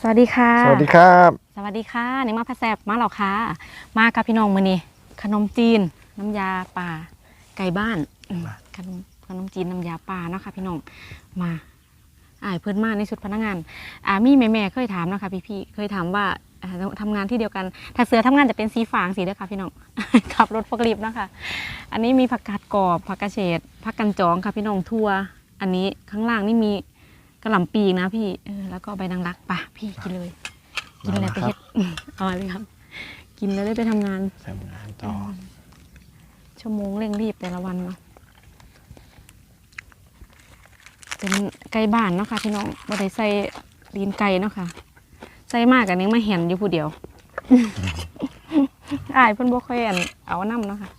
สวัสดีค่ะ สวัสดีครับ สวัสดีค่ะนิงมาพะแซบมาแล้วค่ะ มากับพี่น้องมือนี่ขนมจีน น้ำยาป่า ไก่บ้านอืมขนมขนมจีนน้ำยาป่าเนาะค่ะพี่น้องมาอ่ายเพิ่นมาในชุดพนักงานอ่ามีแม่แม่ๆเคยถามเนาะคะพี่พี่ๆเคยถามว่าอ่าทำงานที่เดียวกัน ถ้าเสือทำงานจะเป็นสีฝางสีเด้อค่ะพี่น้องขับรถฟอกลิฟต์เนาะคะ อันนี้มีผักกาดกรอบผักกระเฉดผักกันจองค่ะพี่น้องทั่ว อันนี้ข้างล่างนี่มี กระหล่ำปีนะพี่เออแล้วก็ใบนางรักป่ะพี่กินเลย กินอะไรไปเฮ็ดเอาเลยครับ กินแล้วได้ไปทำงานทำงานต่อ ชั่วโมงเร่งรีบแต่ละวันเนาะเป็นไก่บ้านเนาะค่ะพี่น้องบ่ได้ใส่ลีนไก่เนาะค่ะใส่มากอันนี้มาเห็นอยู่ผู้เดียวอายเพิ่นบ่ค่อยอันเอาน้ำเนาะค่ะ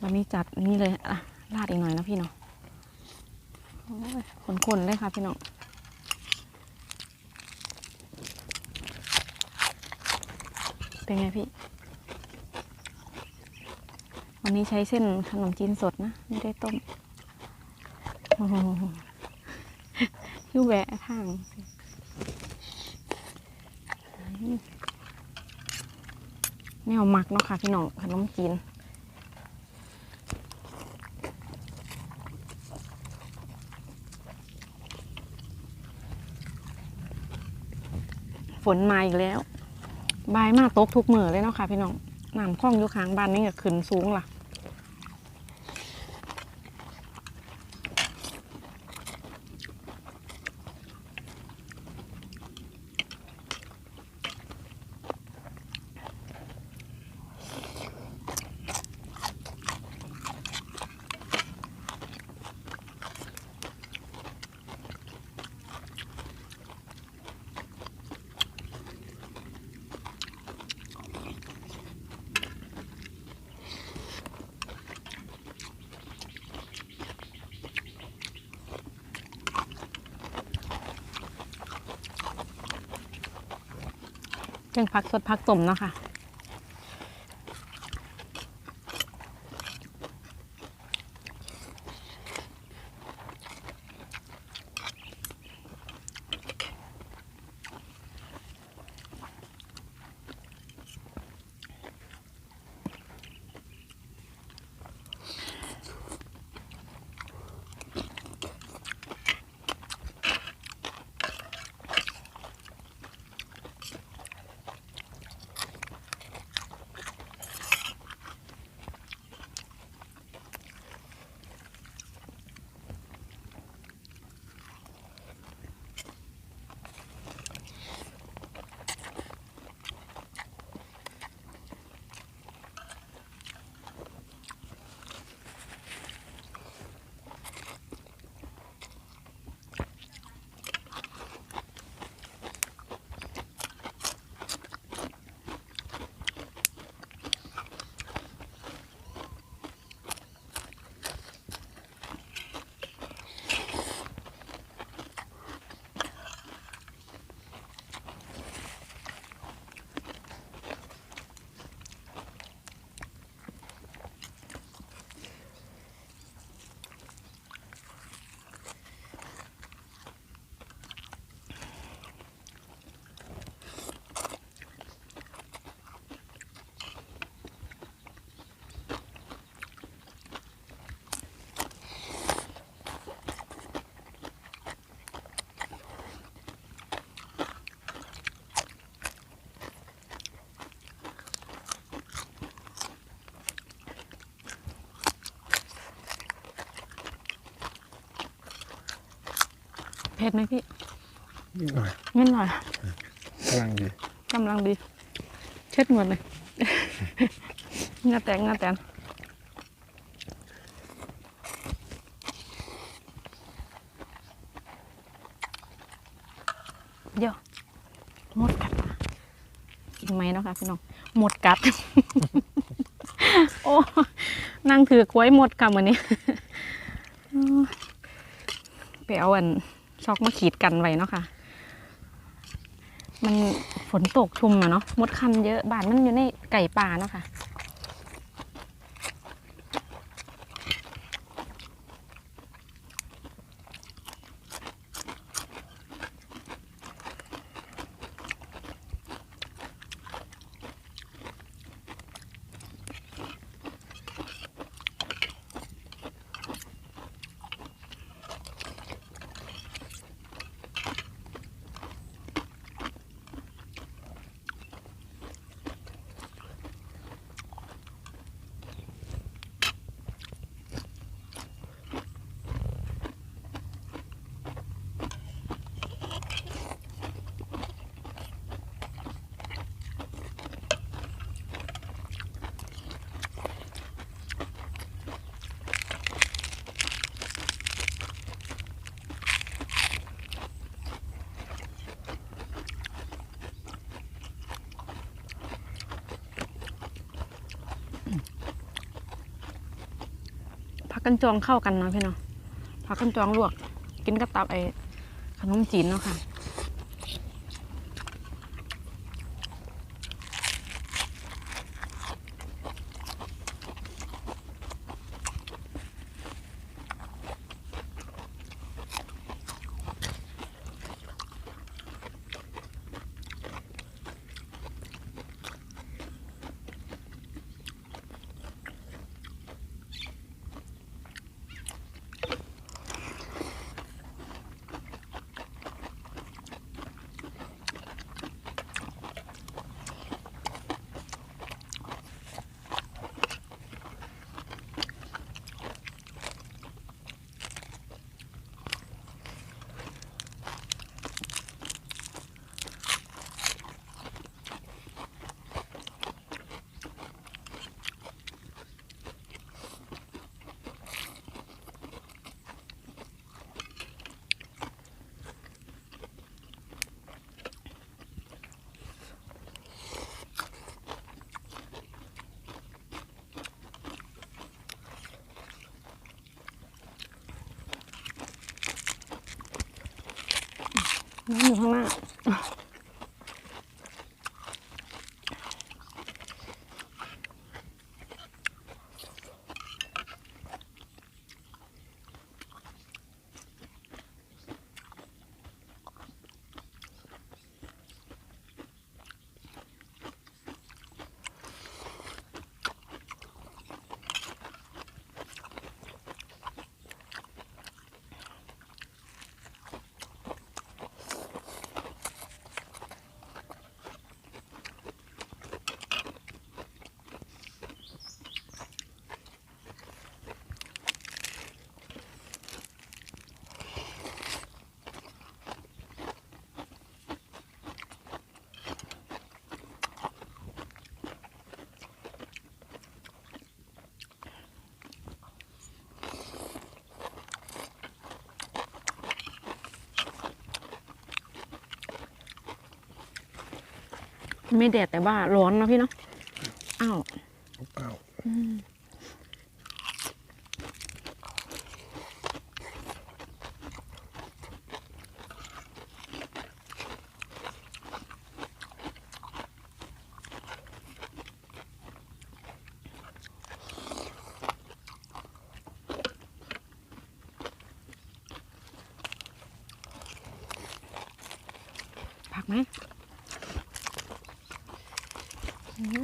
วันนี้จัดนี่เลยอะราดอีกหน่อยนะพี่เนาะโอ้ย ขนๆเลยค่ะพี่น้องเป็นไงพี่ วันนี้ใช้เส้นขนมจีนสดนะ ไม่ได้ต้มโอ้โหยูแวะทางแนวมักเนาะค่ะพี่น้องขนมจีน ฝนมาอีกแล้ว บายมากตกทุกมือเลยเนาะค่ะพี่น้องน้ำคล่องอยู่ข้างบ้านนี่ก็ขึ้นสูงล่ะ งพักสดพักต้มเนาะค่ะ ผ็ดไหมพี่นิดหน่อยนิดหน่อยกำลังดีกำลังดี เช็ดหมดเลยเงาแตงเงาแตงเดี๋ยวหมดกัดมากินไหมเนาะค่ะพี่น้องหมดกัด โอ้นั่งถือกล้วยหมดค่ะมือนี้ไปเอาอัน ช็อกมาขีดกันไว้เนาะค่ะ มันฝนตกชุมอะเนาะมดคันเยอะบานมันอยู่ในไก่ป่าเนาะค่ะ กันจองเข้ากันเนาะพี่เนาะผักกันจองลวก กินกับตับไอ้ขนมจีนเนาะค่ะ อยู่ข้างหน้า ไม่แดดแต่ว่าร้อนเนอะพี่เนาะอ้าวเปล่าผักไหมอืม ผัก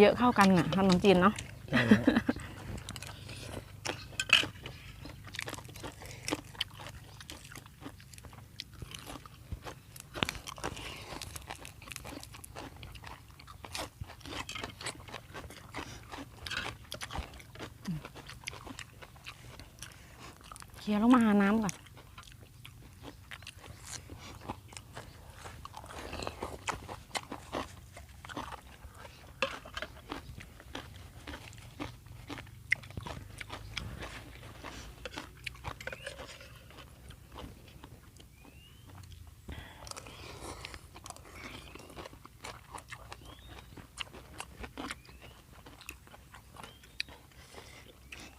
เยอะๆเข้ากันอะขนมจีนเนาะ ใช่แล้ว เคลียร์ลงมาหาน้ำก่อน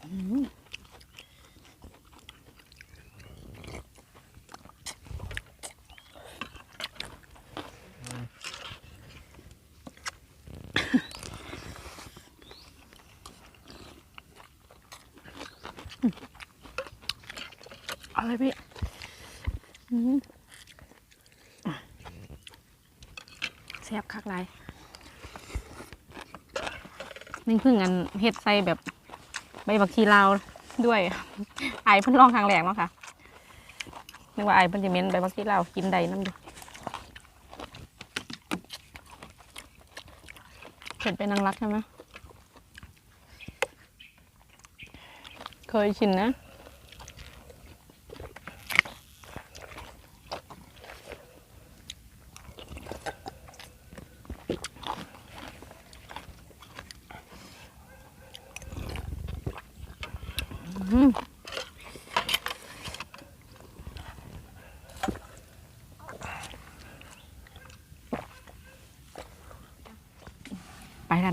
เอาเลยพี่แซ่บคักไรนึ่งพึ่งอันเห็ดใส่แบบใบบักชีลาวด้วยไอายเพิ่นลองครั้งแรกเนาะค่ะนึกว่าไอายเพิ่นจะเม้นใบบักชีลาวกินใดน้ำดูเห็ดเป็นนางรักใช่ไหมเคยชินนะ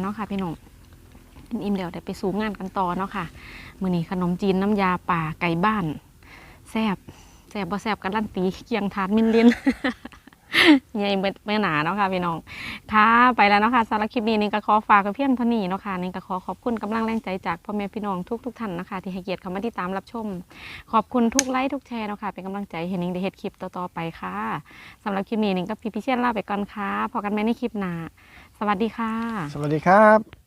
เนาะค่ะพี่น้องอิ่มเดี๋ยวได้ไปสู่งานกันต่อเนาะค่ะมือนี้ขนมจีนน้ำยาป่าไก่บ้านแซ่บแซ่บบ่แซ่บกันลั่นตีเคียงทานมินเลียนใหญ่เมื่อหนาเนาะค่ะพี่น้อง ค่ะไปแล้วเนาะค่ะสำหรับคลิปนี้นี่ก็ขอฝากกับเพียงเท่านี้เนาะค่ะนี่ก็ขอขอบคุณกำลังแรงใจจากพ่อแม่พี่น้องทุกทุกท่านนะคะ ที่ให้เกียรติเข้ามาติดตามรับชม ขอบคุณทุกไลค์ทุกแชร์เนาะค่ะเป็นกำลังใจให้นิ่งได้เฮ็ดคลิปต่อๆไปค่ะสำหรับคลิปนี้นิ่งกับพี่พิเชียนลาไปก่อนค่ะพอกันไหมในคลิปหน้า สวัสดีค่ะ สวัสดีครับ